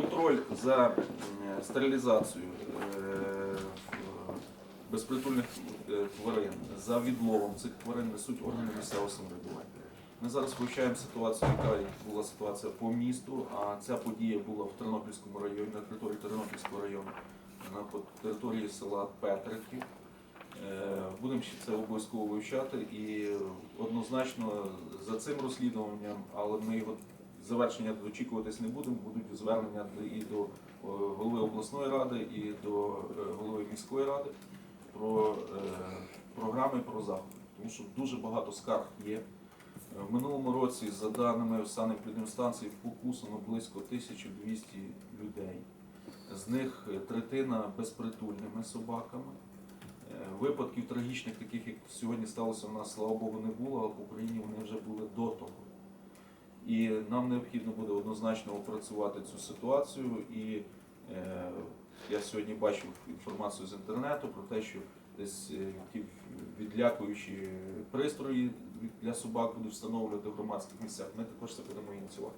контроль за стерилізацією е, безпритульних е, тварин, за відловом цих тварин несуть органи місцевого самоврядування. Ми зараз вивчаємо ситуацію, яка була ситуація по місту, а ця подія була в Тернопільському районі, на території Тернопільського району, на території села Петриків. Е, Будемо ще це обов'язково вивчати і однозначно за цим розслідуванням, але ми його завершення дочікуватись не будемо. Будуть звернення і до е, голови обласної ради, і до е, голови міської ради про е, програми про заходи. Тому що дуже багато скарг є. В минулому році, за даними санепідемстанції, покусано близько 1200 людей. З них третина безпритульними собаками. Випадків трагічних, таких як сьогодні сталося у нас, слава Богу, не було, а в Україні вони вже були до того. І нам необхідно буде однозначно опрацювати цю ситуацію. І е, я сьогодні бачив інформацію з інтернету про те, що десь е, ті відлякуючі пристрої для собак будуть встановлювати в громадських місцях. Ми також це будемо ініціювати.